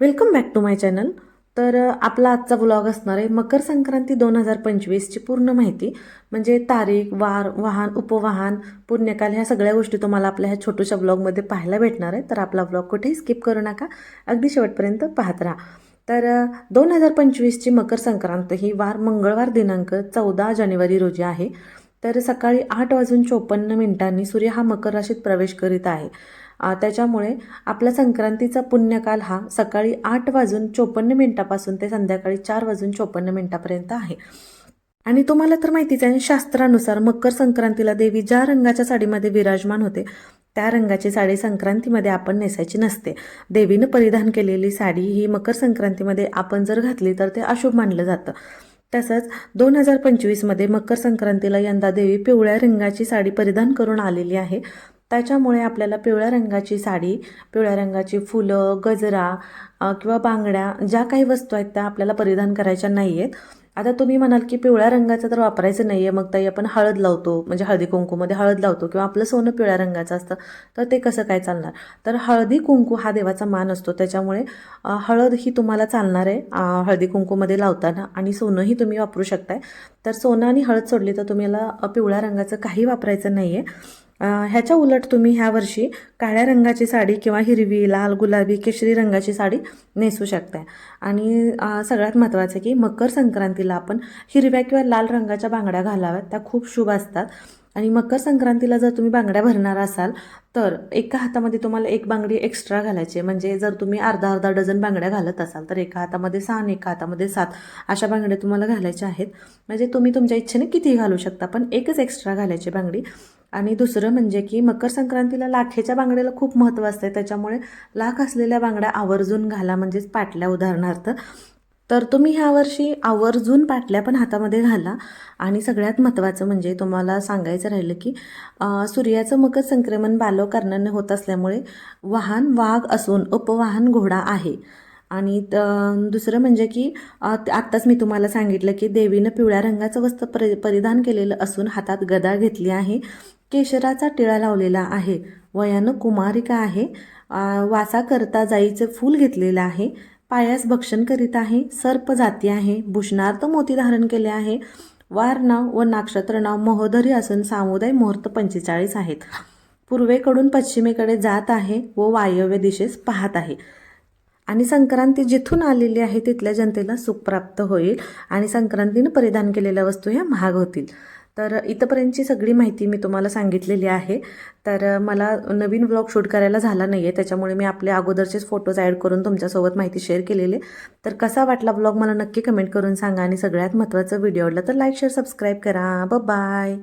Welcome back to my channel तर आपला आजचा ब्लॉग असणार आहे मकर संक्रांती दोन हजार पंचवीसची पूर्ण माहिती. म्हणजे तारीख वार वाहन उपवाहन पुण्यकाल ह्या सगळ्या गोष्टी तुम्हाला आपल्या ह्या छोट्याशा ब्लॉगमध्ये पाहायला भेटणार आहे. तर आपला ब्लॉग कुठेही स्किप करू नका. अगदी शेवटपर्यंत पाहत राहा. तर दोन हजार पंचवीसची मकर संक्रांत ही वार मंगळवार दिनांक चौदा जानेवारी रोजी आहे. तर सकाळी आठ वाजून चोपन्न मिनिटांनी सूर्य हा मकर राशीत प्रवेश करीत आहे. त्याच्यामुळे आपला संक्रांतीचा पुण्यकाल हा सकाळी आठ वाजून चोपन्न मिनटापासून ते संध्याकाळी चार वाजून चोपन्न मिनटापर्यंत आहे. आणि तुम्हाला तर माहितीच आहे शास्त्रानुसार मकर संक्रांतीला देवी ज्या रंगाच्या साडीमध्ये विराजमान होते त्या रंगाची साडी संक्रांतीमध्ये आपण नेसायची नसते. देवीनं परिधान केलेली साडी ही मकर संक्रांतीमध्ये आपण जर घातली तर ते अशुभ मानलं जातं. तसंच दोन हजार पंचवीसमध्ये मकर संक्रांतीला यंदा देवी पिवळ्या रंगाची साडी परिधान करून आलेली आहे. त्याच्यामुळे आपल्याला पिवळ्या रंगाची साडी पिवळ्या रंगाची फुलं गजरा किंवा बांगड्या ज्या काही वस्तू आहेत त्या आपल्याला परिधान करायच्या नाही आहेत आता तुम्ही म्हणाल की पिवळ्या रंगाचं तर वापरायचं नाही आहे मग ताई आपण हळद लावतो म्हणजे हळदी कुंकूमध्ये हळद लावतो किंवा आपलं सोनं पिवळ्या रंगाचं असतं तर ते कसं काय चालणार? तर हळदी कुंकू हा देवाचा मान असतो. त्याच्यामुळे हळद ही तुम्हाला चालणार आहे हळदी कुंकूमध्ये लावताना आणि सोनंही तुम्ही वापरू शकताय. तर सोनं आणि हळद सोडली तर तुम्हाला पिवळ्या रंगाचं काही वापरायचं नाही आहे ह्याच्या उलट तुम्ही ह्या वर्षी काळ्या रंगाची साडी किंवा हिरवी लाल गुलाबी केशरी रंगाची साडी नेसू शकताय. आणि सगळ्यात महत्त्वाचं की मकर संक्रांतीला आपण हिरव्या किंवा लाल रंगाच्या बांगड्या घालाव्यात त्या खूप शुभ असतात. आणि मकर संक्रांतीला जर तुम्ही बांगड्या भरणार असाल तर एका हातामध्ये तुम्हाला एक बांगडी एक्स्ट्रा घालायची म्हणजे जर तुम्ही अर्धा अर्धा डझन बांगड्या घालत असाल तर एका हातामध्ये सहा आणि एका हातामध्ये सात अशा बांगड्या तुम्हाला घालायच्या आहेत. म्हणजे तुम्ही तुमच्या इच्छेने कितीही घालू शकता पण एकच एक्स्ट्रा घालायची बांगडी. आणि दुसरं म्हणजे की मकर संक्रांतीला लाखेच्या बांगड्याला खूप महत्त्व असते त्याच्यामुळे लाख असलेल्या बांगड्या आवर्जून घाला म्हणजेच पाटल्या उदाहरणार्थ. तर तुम्ही ह्या वर्षी आवर्जून पाटल्या पण हातामध्ये घाला. आणि सगळ्यात महत्त्वाचं म्हणजे तुम्हाला सांगायचं राहिलं की सूर्याचं मकर संक्रमण बालो कारणाने होत असल्यामुळे वाहन वाघ असून उपवाहन घोडा आहे. आणि त- दुसरं म्हणजे की आत्ताच मी तुम्हाला सांगितलं की देवीनं पिवळ्या रंगाचं वस्त्र परि परिधान केलेलं असून हातात गदा घेतली आहे. केशराचा टिळा लावलेला आहे. वयानं कुमारिका आहे. वासाकरता जाईचं फूल घेतलेलं आहे. पायास भक्षण करीत आहे. सर्प जाती आहे. भूषणार्थ मोती धारण केले आहे. वार नाव व नाक्षत्र नाव महोदरी असून सामुदाय मुहूर्त पंचेचाळीस आहेत. पूर्वेकडून पश्चिमेकडे जात आहे व वायव्य दिशेस पाहत आहे. आणि संक्रांती जिथून आलेली आहे तिथल्या जनतेला सुख प्राप्त होईल आणि संक्रांतीनं परिधान केलेल्या वस्तू ह्या महाग होतील. तर इथंपर्यंतची सगळी माहिती मी तुम्हाला सांगितलेली आहे. तर मला नवीन ब्लॉग शूट करायला झाला नाही आहे त्याच्यामुळे मी आपले अगोदरचेच फोटोज ॲड करून तुमच्यासोबत माहिती शेअर केलेली. तर कसा वाटला ब्लॉग मला नक्की कमेंट करून सांगा आणि सगळ्यात महत्त्वाचं व्हिडिओ आवडला तर लाईक शेअर सबस्क्राईब करा. बाय